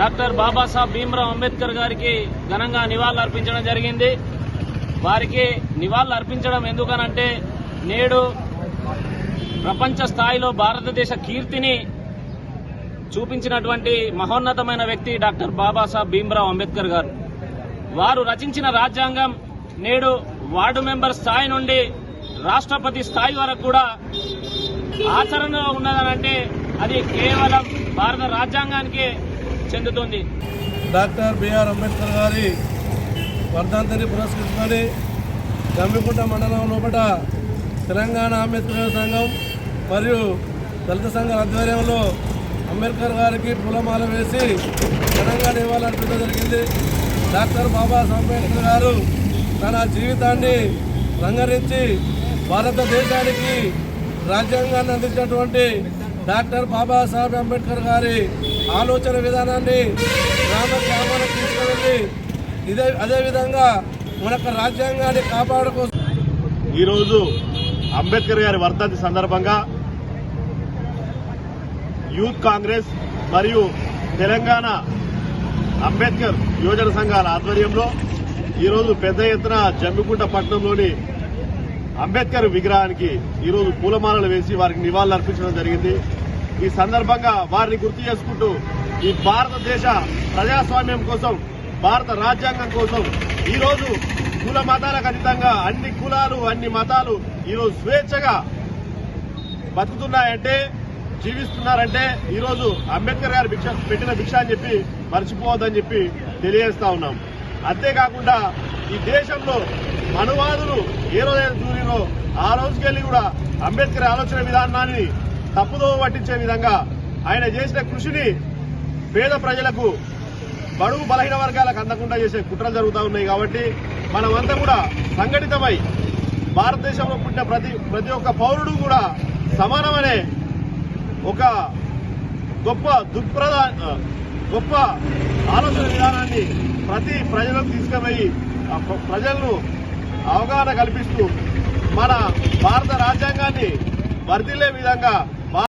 Doctor Babasaheb Bhimrao Ambedkar గారికి ఘనంగా నివాళులు అర్పించడం జరిగింది. వారికి నివాళులు అర్పించడం ఎందుకనంటే నేడు ప్రపంచ స్థాయిలో భారతదేశ కీర్తిని చూపించినటువంటి మహోన్నతమైన వ్యక్తి డాక్టర్ బాబాసాహెబ్ భీమ్రావ్ అంబేద్కర్ గారు. వారు రచించిన రాజ్యాంగం నేడు వార్డు మెంబర్ స్థాయి నుండి రాష్ట్రపతి స్థాయి వరకు కూడా ఆచరణలో ఉన్నదనంటే అది కేవలం భారత రాజ్యాంగానికే చెందుతుంది. డాక్టర్ బిఆర్ అంబేద్కర్ గారి వర్ధాంతిని పురస్కరించుకొని గమ్మికుంట మండలం లోపల తెలంగాణ అంబేద్కర్ సంఘం మరియు దళిత సంఘం ఆధ్వర్యంలో అంబేద్కర్ గారికి పూలమాల వేసి ఘనంగా నివాళులర్పించడం జరిగింది. డాక్టర్ బాబాసాహెబ్ అంబేద్కర్ గారు తన జీవితాన్ని రంగరించి భారతదేశానికి రాజ్యాంగాన్ని అందించినటువంటి డాక్టర్ బాబాసాహెబ్ అంబేద్కర్ గారి ఆలోచన విధానాన్ని గ్రామ గ్రామాలకు తీసుకువెళ్ళి ఇదే అదేవిధంగా మన యొక్క రాజ్యాంగాన్ని కాపాడుకో ఈరోజు అంబేద్కర్ గారి వర్ధంతి సందర్భంగా యూత్ కాంగ్రెస్ మరియు తెలంగాణ అంబేద్కర్ యువజన సంఘాల ఆధ్వర్యంలో ఈరోజు పెద్ద ఎత్తున జమ్మికుంట పట్టణంలోని అంబేద్కర్ విగ్రహానికి ఈరోజు పూలమాలలు వేసి వారికి నివాళులు అర్పించడం జరిగింది. ఈ సందర్భంగా వారిని గుర్తు చేసుకుంటూ ఈ భారతదేశ ప్రజాస్వామ్యం కోసం భారత రాజ్యాంగం కోసం ఈరోజు కుల మతాలకు అతీతంగా అన్ని కులాలు అన్ని మతాలు ఈరోజు స్వేచ్ఛగా బతుకుతున్నాయంటే జీవిస్తున్నారంటే ఈరోజు అంబేద్కర్ గారు భిక్ష పెట్టిన భిక్ష అని చెప్పి మర్చిపోవద్దని చెప్పి తెలియజేస్తా ఉన్నాం. అంతేకాకుండా ఈ దేశంలో మనువాదులు ఏ రోజైతే దూరినో ఆ రోజుకెళ్ళి కూడా అంబేద్కర్ ఆలోచన విధానాన్ని తప్పుదో పట్టించే విధంగా ఆయన చేసిన కృషిని పేద ప్రజలకు బడుగు బలహీన వర్గాలకు అందకుండా చేసే కుట్రలు జరుగుతూ ఉన్నాయి కాబట్టి మనమంతా కూడా సంఘటితమై భారతదేశంలో పుట్టిన ప్రతి ప్రతి ఒక్క పౌరుడు కూడా సమానమనే ఒక గొప్ప దుష్ప్రద గొప్ప ఆలోచన విధానాన్ని ప్రతి ప్రజలకు తీసుకుపోయి ప్రజలను అవగాహన కల్పిస్తూ మన భారత రాజ్యాంగాన్ని వర్ధిల్లే విధంగా